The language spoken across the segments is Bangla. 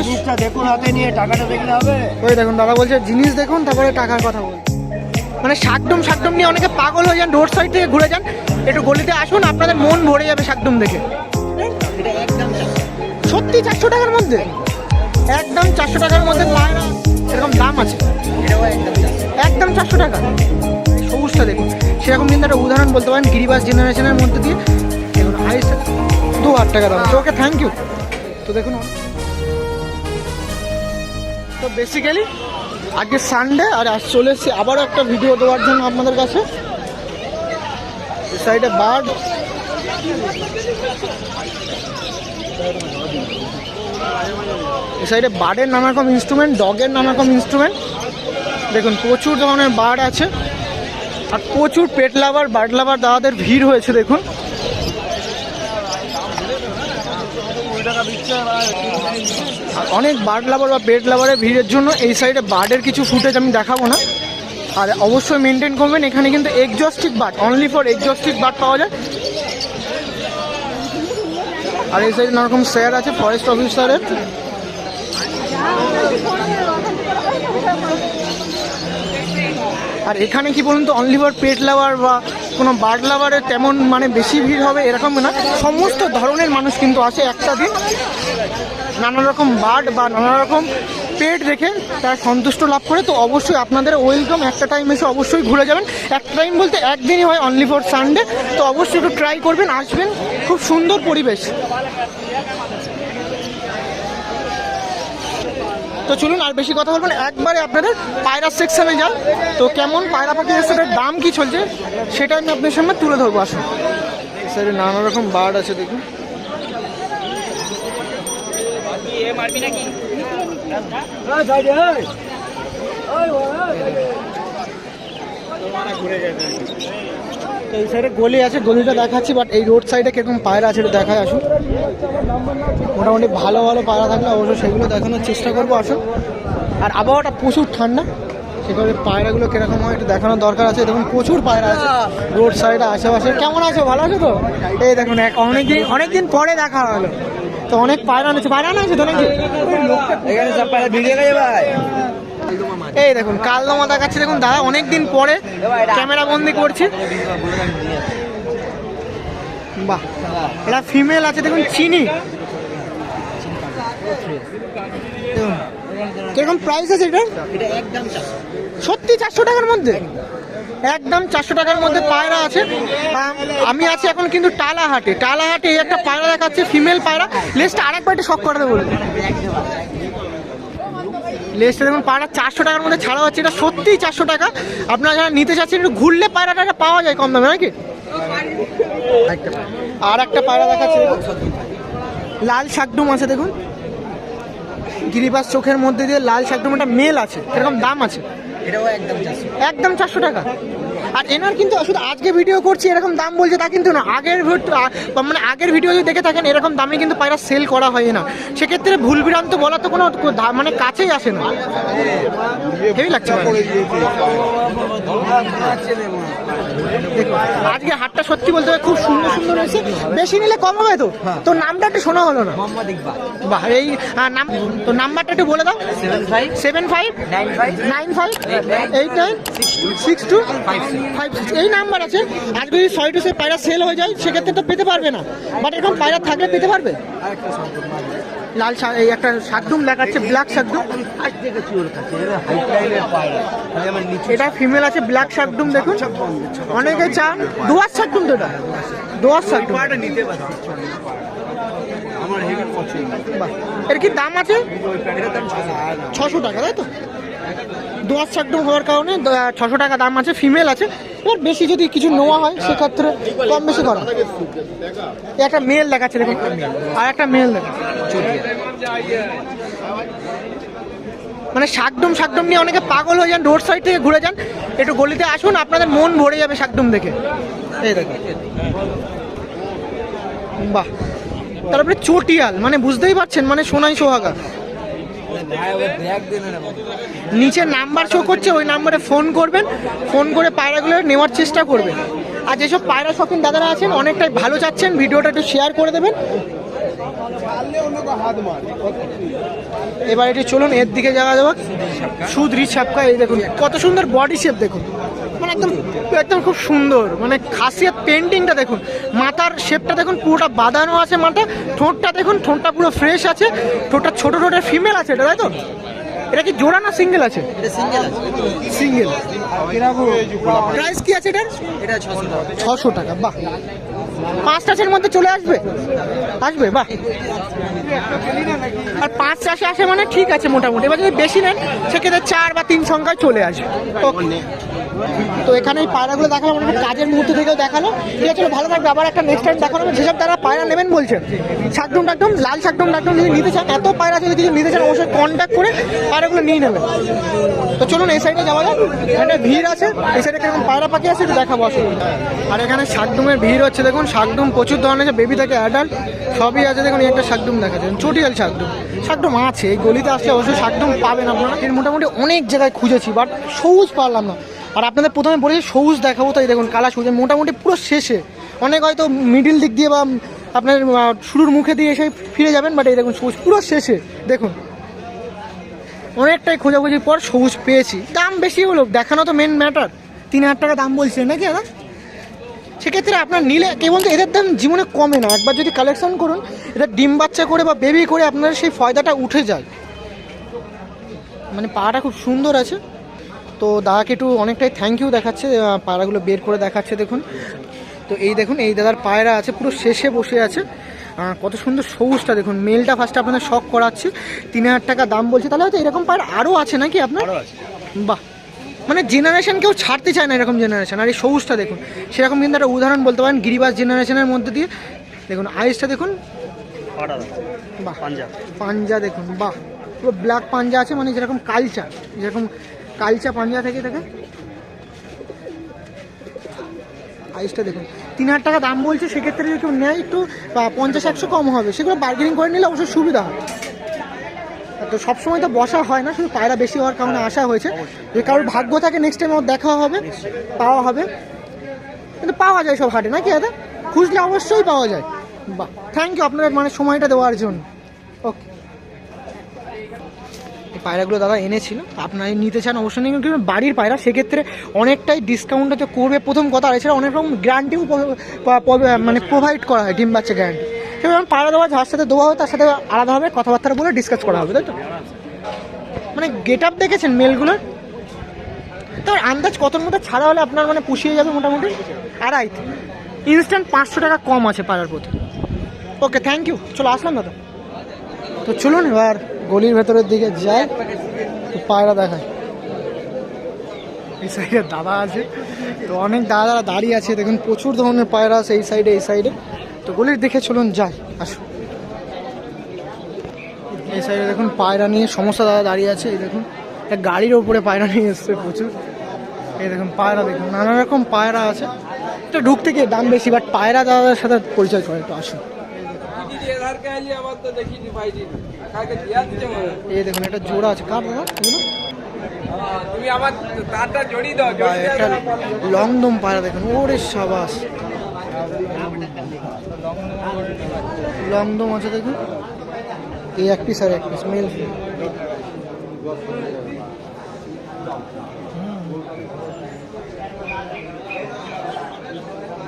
আছে। জিনিসটা দেখুন হাতে নিয়ে টাকাটা দেখলে হবে। ওই দেখুন দাদা বলছে জিনিস দেখুন তারপরে টাকার কথা বলুন মানে শাকডুম শাকডুম নিয়ে অনেকে পাগল হয়ে যান রোড সাইড থেকে ঘুরে যান। একটু গলিতে আসুন আপনাদের মন ভরে যাবে শাকডুম দেখে। সত্যি চারশো টাকার মধ্যে? একদম চারশো টাকার মধ্যে পায়রা এরকম দাম আছে। একদম চারশো টাকা। সবুজটা দেখুন। সেরকম কিন্তু একটা উদাহরণ বলতে পারেন গিরিবাস জেনারেশনের মধ্যে দিয়ে। দেখুন আইস দু হাজার টাকা দাম। ওকে থ্যাংক ইউ তো দেখুন তো বেসিক্যালি আজকে সানডে আর আজ চলে এসেছি আবারও একটা ভিডিও দেওয়ার জন্য আপনাদের কাছে। সাইডে বার্ড সাইডে বার্ডের নানা রকম ইনস্ট্রুমেন্ট ডগের নানা রকম ইনস্ট্রুমেন্ট দেখুন, প্রচুর ধরনের বার্ড আছে। আর প্রচুর পেট লাভার বার্ড লাভার দাদাদের ভিড় হয়েছে, দেখুন আর অনেক বার্ড লাভার বা পেট লাভারের ভিড়ের জন্য এই সাইডে বার্ডের কিছু ফুটেজ আমি দেখাবো না। আর অবশ্যই মেনটেন করবেন, এখানে কিন্তু exotic bird only for exotic bird পাওয়া যায়। আর এই সাইডে নানা রকম স্যার আছে ফরেস্ট অফিসারের আর এখানে কি বলুন তো অনলি ফর পেট লাভার বা কোনো বার্ড লাভারের তেমন মানে বেশি ভিড় হবে এরকম না। সমস্ত ধরনের মানুষ কিন্তু আসে একটা দিন। নানা রকম বার্ড বা নানা রকম পেট দেখে তারা সন্তুষ্ট লাভ করে। তো অবশ্যই আপনাদের ওয়েলকাম। একটা টাইম এসে অবশ্যই ঘুরে যাবেন। একটা টাইম বলতে একদিনই হয় অনলি ফর সানডে তো অবশ্যই একটু ট্রাই করবেন, আসবেন। খুব সুন্দর পরিবেশ। তো চলুন আর বেশি কথা বলব না একবারে আপনাদের পায়রা সেকশনে যান তো কেমন পায়রা পাখির সেটার দাম কি চলছে সেটা আমি আপনার সামনে তুলে ধরবো আসুন স্যার নানা রকম বার্ড আছে দেখুন এই সাইডে গলি আছে, গলিটা দেখাচ্ছি বাট এই রোড সাইডে কীরকম পায়রা আছে দেখায়, আসুন। মোটামুটি ভালো ভালো পায়রা থাকলে অবশ্যই সেগুলো দেখানোর চেষ্টা করব, আসুন। আর আবহাওয়াটা প্রচুর ঠান্ডা, সেভাবে পায়রাগুলো কীরকম হয় একটু দেখানোর দরকার আছে। দেখুন, প্রচুর পায়রা আছে রোড সাইডে আশেপাশে। কেমন আছো? ভালো আছো তো? এই দেখুন, এক অনেকদিন অনেকদিন পরে দেখা হলো। তো অনেক পায়রা আছে পায়রা না আছে তো নাকি? এখানে সব পায়রা ভিডিও ভাই। এই দেখুন, কালদমা দেখাচ্ছে। দেখুন দাদা, অনেকদিন পরে ক্যামেরা বন্দি করছে। বাহ এটা ফিমেল আছে, দেখুন, চিনি। কীরকম প্রাইস আছে এটা? সত্যি চারশো টাকার মধ্যে? একদম চারশো টাকার মধ্যে পায়রা আছে। আমি আছি এখন কিন্তু টালাহাটে। টালাহাটে এই একটা পায়রা দেখাচ্ছে ফিমেল পায়রা। লেসটা আরেকবার একটু শখ করে দেবো। লেসটা দেখুন পায়রা চারশো টাকার মধ্যে ছাড়া হচ্ছে এটা সত্যিই চারশো টাকা। আপনারা যারা নিতে চাচ্ছেন একটু ঘুরলে পায়রাটা পাওয়া যায় কম দামে নাকি? আর একটা পায়রা দেখাচ্ছে লাল শাকডুম আছে দেখুন। গিরিবাস চোখের মধ্যে দিয়ে লাল শাকডুম একটা মেল আছে এরকম দাম আছে। এটাও একদম একদম চারশো টাকা। আর এনার কিন্তু শুধু আজকে ভিডিও করছি, এরকম দাম বলছে তা কিন্তু না। আগের মানে আগের ভিডিও যদি দেখে থাকেন, এরকম দামে কিন্তু পায়রা সেল করা হয় না সেক্ষেত্রে ভুল বিরান্ত বলা তো কোনো মানে কাছেই আসে না। হেভি লাগছে। আজকে হাটটা সত্যি বলতে হবে খুব সুন্দর সুন্দর হয়েছে। বেশি নিলে কম হবে তো? তো নামটা একটু শোনা হলো না। মোহাম্মদ ইকবাল। বাহ এই নাম তো নাম্বারটা একটু বলে দাও। Seven five. Nine five. Nine five. Eight nine. Six two. Five six. এই নাম্বার আছে। আর যদি ছয় টু সে পায়রা সেল হয়ে যায় সেক্ষেত্রে তো পেতে পারবে না। বাট এরকম পায়রা থাকলে পেতে পারবে? লাল এই একটা শাকডুম দেখাচ্ছে ব্ল্যাক কাছে এটা ফিমেল আছে ব্ল্যাক শাকডুম দেখুন। অনেকে চান দোয়ার শাকডুম তো এটা। দোয়ার বাহ। এর কি দাম আছে? ছশো টাকা তাই তো? দোয়ার শাকডুম হওয়ার কারণে ছশো টাকা দাম আছে ফিমেল আছে। এবার বেশি যদি কিছু নেওয়া হয়, সেক্ষেত্রে কম বেশি করা একটা মেল দেখাচ্ছে, দেখুন। আর একটা মেল দেখাচ্ছে। মানে শাকডুম শাকডুম নিয়ে অনেকে পাগল হয়ে যান রোড সাইড থেকে ঘুরে যান। একটু গলিতে আসুন, আপনাদের মন ভরে যাবে শাকডুম দেখে। এই দেখুন। বাহ। তারপরে চটিয়াল মানে বুঝতেই পারছেন মানে সোনাই সোহাগা। নিচে নাম্বার শো করছে, ওই নাম্বারে ফোন করবেন ফোন করে পায়রাগুলো নেওয়ার চেষ্টা করবেন। আর যেসব পায়রা শপিং দাদারা আছেন, অনেকটাই ভালো চাচ্ছেন, ভিডিওটা একটু শেয়ার করে দেবেন। এবার এটি চলুন, এর দিকে যাওয়া যাওয়া সুদরি ছাপকা এই দেখুন, কত সুন্দর বডি শেপ দেখুন। একদম একদম খুব সুন্দর। মানে খাসিয়াত পেন্টিংটা দেখুন মাথার শেপটা দেখুন পুরোটা বাঁধানো আছে মাথা ঠোঁটটা দেখুন ঠোঁটটা পুরো ফ্রেশ আছে ঠোঁটটা ছোট ঠোঁটের ফিমেল আছে এটা তাই তো? এটা কি জোড়া না সিঙ্গেল আছে? সিঙ্গেল প্রাইস কি আছে এটার? এটা ছশো টাকা বাহ। পাঁচ চাষের মধ্যে চলে আসবে? আসবে বাহ। আর পাঁচ চাষে আসে মানে ঠিক আছে মোটামুটি। এবার যদি বেশি নেন সেক্ষেত্রে চার বা তিন সংখ্যায় চলে আসবে। Okay. তো এখানে এই পায়রাগুলো দেখালাম অনেক কাজের মুহূর্ত থেকেও দেখাল। ঠিক আছে, ভালো থাকবে, আবার একটা নেক্সট টাইম দেখানো যেসব তারা পায়রা নেবেন বলছেন শাকডুম টাকডুম লাল শাকডুম টাকডুম যদি নিতে চান এত পায়রা যদি কিছু নিতে চান অবশ্যই কন্ট্যাক্ট করে পায়রাগুলো নিয়ে নেবেন তো চলুন, এই সাইডে যাওয়া যাক। এখানে ভিড় আছে, এই সাইডে কীরকম পায়রা পাখি আছে একটু দেখাবো আসুন আর এখানে শাকডুমের ভিড় হচ্ছে, দেখুন শাকডুম প্রচুর ধরনের বেবি থেকে অ্যাডাল্ট সবই আছে, দেখুন, এই একটা শাকডুম দেখা যায়, চটিয়াল শাকডুম শাকডুম আছে, এই গলিতে আসলে অবশ্যই শাকডুম পাবেন আপনারা। মোটামুটি অনেক জায়গায় খুঁজেছি বাট সবুজ পারলাম না। আর আপনাদের প্রথমে বলেছি সবুজ দেখাবো, তাই দেখুন কালা সবুজ, মোটামুটি পুরো শেষে। অনেক হয়তো মিডিল দিক দিয়ে বা আপনার শুরুর মুখে দিয়ে এসে ফিরে যাবেন বাট এই দেখুন সবুজ, পুরো শেষে, দেখুন। অনেকটাই খোঁজাখুঁজির পর সবুজ পেয়েছি। দাম বেশি হলো, দেখানো তো মেন ম্যাটার তিন হাজার টাকা দাম বলছে, নাকি দাদা? সেক্ষেত্রে আপনার নিলে, কে বলতে এদের দাম জীবনে কমে না। একবার যদি কালেকশন করুন এটা ডিম বাচ্চা করে বা বেবি করে আপনার সেই ফয়দাটা উঠে যায়। মানে পাটা খুব সুন্দর আছে। তো দাদাকে একটু অনেকটাই থ্যাংক ইউ দেখাচ্ছে পায়রাগুলো বের করে দেখাচ্ছে দেখুন। তো এই দেখুন এই দাদার পায়রা আছে পুরো শেষে বসে আছে। কত সুন্দর সবুজটা দেখুন। মেলটা ফার্স্টে আপনাদের শখ করাচ্ছি। তিন হাজার টাকা দাম বলছে। তাহলে হয়তো এরকম পায়রা আরও আছে নাকি আপনার? বাহ। মানে জেনারেশন কেউ ছাড়তে চায় না এরকম জেনারেশন আর এই সবুজটা দেখুন সেরকম কিন্তু একটা উদাহরণ বলতে পারেন গিরিবাস জেনারেশনের মধ্যে দিয়ে। দেখুন আইসটা দেখুন। বাহ। পাঞ্জাব পাঞ্জা দেখুন বাহ। পুরো ব্ল্যাক পাঞ্জা আছে মানে যেরকম কালচার যেরকম কালচা পাঞ্জা থেকে থাকে আইসটা দেখুন। তিন হাজার টাকা দাম বলছে, সেক্ষেত্রে যদি কেউ নেয় একটু পঞ্চাশ, একশো কম হবে। সেগুলো বার্গেনিং করে নিলে অবশ্যই সুবিধা হয়। তো সবসময় তো বসা হয় না, শুধু পায়রা বেশি হওয়ার কারণে আসা হয়েছে। যদি কারোর ভাগ্য থাকে নেক্সট টাইম আমার দেখা হবে, পাওয়া হবে। কিন্তু পাওয়া যায় সব হাটে, নাকি দাদা? খুঁজলে অবশ্যই পাওয়া যায়। বাহ থ্যাংক ইউ আপনাদের মানে সময়টা দেওয়ার জন্য। পায়রাগুলো দাদা এনেছিল আপনারা নিতে চান অবশ্যই নিন। কিন্তু বাড়ির পায়রা, সেক্ষেত্রে অনেকটাই ডিসকাউন্ট তো করবে প্রথম কথা, আর এছাড়া অনেক রকম গ্যারান্টিও মানে প্রোভাইড করা হয়, ডিম বাচ্চা গ্যারান্টি যেমন পায়রা দেওয়া যার সাথে দেওয়া হবে তার সাথে আলাদাভাবে কথাবার্তা বলে ডিসকাস করা হবে, তাই তো? মানে গেট আপ দেখেছেন মেলগুলোর তার আন্দাজ কতর মধ্যে ছাড়া হলে আপনার মানে পুষিয়ে যাবে মোটামুটি? আড়াই। ইনস্ট্যান্ট পাঁচশো টাকা কম আছে পাড়ার প্রতি। ওকে থ্যাংক ইউ চলো, আসলাম, দাদা। তো চলুন এবার গলির ভেতরের দিকে যাই পায়রা দেখায় এই সাইডে দাদা আছে, তো অনেক দাদারা দাঁড়িয়ে আছে, দেখুন প্রচুর ধরনের পায়রা আছে এই সাইডে এই সাইডে তো গলির দেখে চলুন যাই, আসুন। এই সাইডে দেখুন পায়রা নিয়ে সমস্যা দাদা দাঁড়িয়ে আছে, এই দেখুন। একটা গাড়ির ওপরে পায়রা নিয়ে এসছে প্রচুর। এই দেখুন পায়রা, দেখুন নানা রকম পায়রা আছে। এটা ঢুকতে গিয়ে দাম বেশি বাট পায়রা দাদাদের সাথে পরিচয় করে, তো আসুন। এই দেখুন একটা জোড়া আছে। কার দাদা? এগুলো তুমি আমার তারটা জড়িয়ে দাও বা একটা লংদম পায়রা দেখুন। ওরে সাবাস। লংদম আছে দেখুন। এই এক পিস আর এক পিস মেল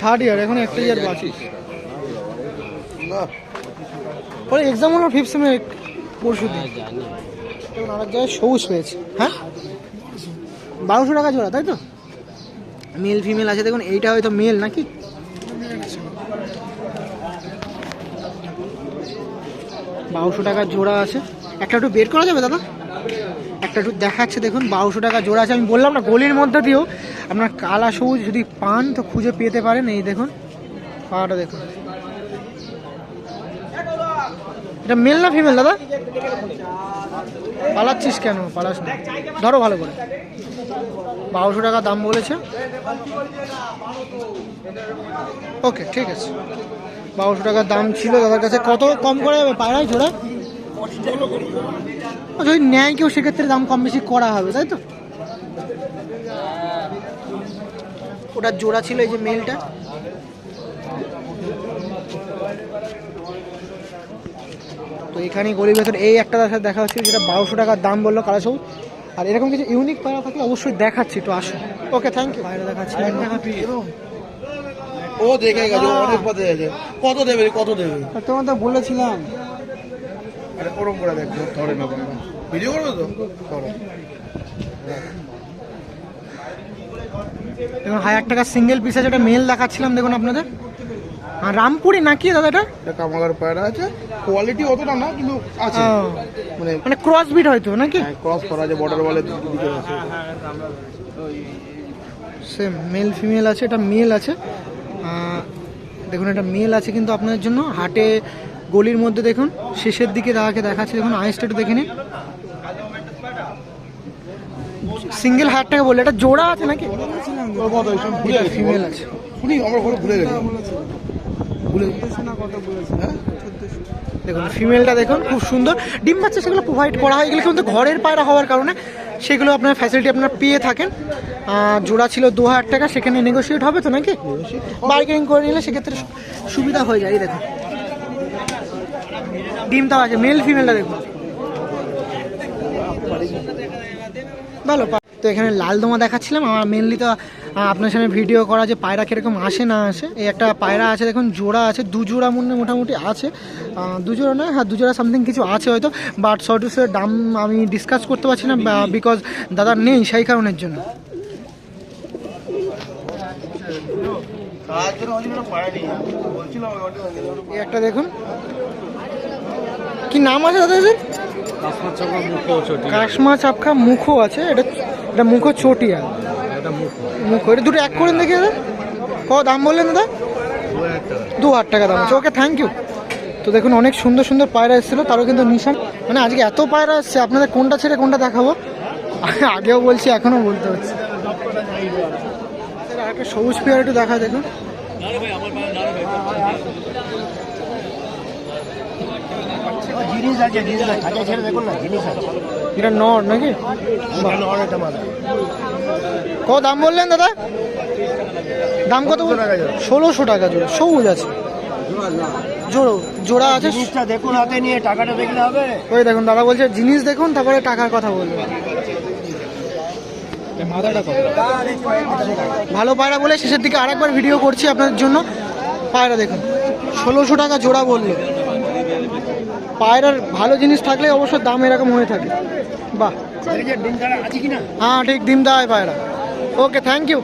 থার্ড ইয়ার এখন একটা ইয়ার বাকি। পরে এক্সাম হলো ফিফথ সেমে পরশু দিন। এবং আরেক জায়গায় সবুজ পেয়েছে হ্যাঁ? বারোশো টাকা জোড়া তাই তো? মেল ফিমেল আছে দেখুন এইটা হয়তো মেল নাকি? বারোশো টাকা জোড়া আছে। একটা একটু বের করা যাবে দাদা? একটা একটু দেখাচ্ছে দেখুন বারোশো টাকা জোড়া আছে। আমি বললাম না গলির মধ্যে দিয়েও আপনার কালা সবুজ যদি পান তো খুঁজে পেতে পারেন। এই দেখুন পাওয়াটা দেখুন। এটা মেল না ফিমেল দাদা? পালাচ্ছিস কেন? পালাস না। ধরো ভালো করে। বারোশো টাকা দাম বলেছে। ওকে ঠিক আছে। বারোশো টাকার দাম ছিল দাদার কাছে। কত কম করা জোড়া ও, যদি নেয় কেউ সেক্ষেত্রে দাম কম বেশি করা হবে তাই তো? ওটার জোড়া ছিল এই যে মেলটা তো এখানেই গলির ভেতর এই একটা তার সাথে দেখা হচ্ছে যেটা বারোশো টাকার দাম বলল কালা সবুজ। আর এরকম কিছু ইউনিক পায়রা থাকলে অবশ্যই দেখাচ্ছি তো আসুন। ওকে থ্যাংক ইউ পায়রা দেখাচ্ছি। ও দেখে গেছে ও অনেক পথে গেছে। কত দেবে কত দেবে? তোমার তো বলেছিলাম। আরে ওরম করে দেখ ধরে না ভিডিও করবে তো? করো দেখুন হাজার টাকার সিঙ্গেল পিস আছে একটা মেল দেখাচ্ছিলাম দেখুন আপনাদের। রামপুরি নাকি দাদা এটা এটা কামাগার পায়রা আছে। কোয়ালিটি অতটা না কিন্তু আছে। মানে মানে ক্রস বিট হয়তো নাকি? ক্রস করা আছে বর্ডার বলে দিকে আছে। সেম মেল ফিমেল আছে এটা মেল আছে। দেখুন এটা মেল আছে কিন্তু আপনাদের জন্য। হাটে গলির মধ্যে দেখুন শেষের দিকে দাদাকে দেখাচ্ছে। দেখুন আইসটা একটু দেখে নিন। সিঙ্গেল হাজার টাকা বললে এটা জোড়া আছে নাকি? ফিমেল আছে। শুনি আমরা ঘরে ভুলে গেছি। ভুলে হ্যাঁ? দেখুন ফিমেলটা দেখুন খুব সুন্দর। ডিম বাচ্চা সেগুলো প্রোভাইড করা হয় এগুলো কিন্তু ঘরের পায়রা হওয়ার কারণে। সেগুলো আপনার ফ্যাসিলিটি আপনারা পেয়ে থাকেন। জোড়া ছিল দু হাজার টাকা সেখানে নেগোসিয়েট হবে তো নাকি? বার্গেনিং করে নিলে সেক্ষেত্রে সুবিধা হয়ে যায় দেখুন। ডিম ডিমটাও আছে মেল ফিমেলটা দেখুন। ভালো তো এখানে লাল দমা দেখাচ্ছিলাম, আমার মেনলি তো আপনার সামনে ভিডিও করা যে পায়রা কীরকম আসে না আসে। এই একটা পায়রা আছে, দেখুন, জোড়া আছে, দু জোড়া মনে মোটামুটি আছে। দু জোড়া নয় হ্যাঁ দু জোড়া সামথিং কিছু আছে হয়তো বাট শর্টের দাম আমি ডিসকাস করতে পারছি না বিকজ দাদা নেই সেই কারণের জন্য। একটা দেখুন। কি নাম আছে দাদা? কাশমা চাপখা মুখো আছে এটা এটা মুখো চটিয়া মুখো। এটা দুটো এক করেন দেখি দাদা। কত দাম বললেন দাদা? দু হাজার টাকা দাম আছে। ওকে থ্যাংক ইউ তো দেখুন অনেক সুন্দর সুন্দর পায়রা এসেছিল তারও কিন্তু নিশান। মানে আজকে এত পায়রা এসছে আপনাদের কোনটা ছেড়ে কোনটা দেখাবো? আগেও বলছি এখনও বলতে হচ্ছে। একটা সবুজ পেয়ার একটু দেখা দেখুন। জিনিস আছে জিনিস আছে খাঁচা ছেড়ে দেখুন না জিনিস আছে। এটা নর নাকি? কত দাম বললেন দাদা? দাম কত ষোলোশো টাকা জোড়া। সবুজ আছে। জোড়ো জোড়া আছে? জিনিসটা দেখুন হাতে নিয়ে টাকাটা দেখলে হবে। ওই দেখুন দাদা বলছে জিনিস দেখুন তারপরে টাকার কথা বলবে। ভালো পায়রা বলে শেষের দিকে আরেকবার ভিডিও করছি আপনাদের জন্য। পায়রা দেখুন ষোলোশো টাকা জোড়া বলল পায়রার ভালো জিনিস থাকলে অবশ্য দাম এরকম হয়ে থাকে। বাহ। হ্যাঁ ঠিক ডিম দেয় পায়রা। Okay thank you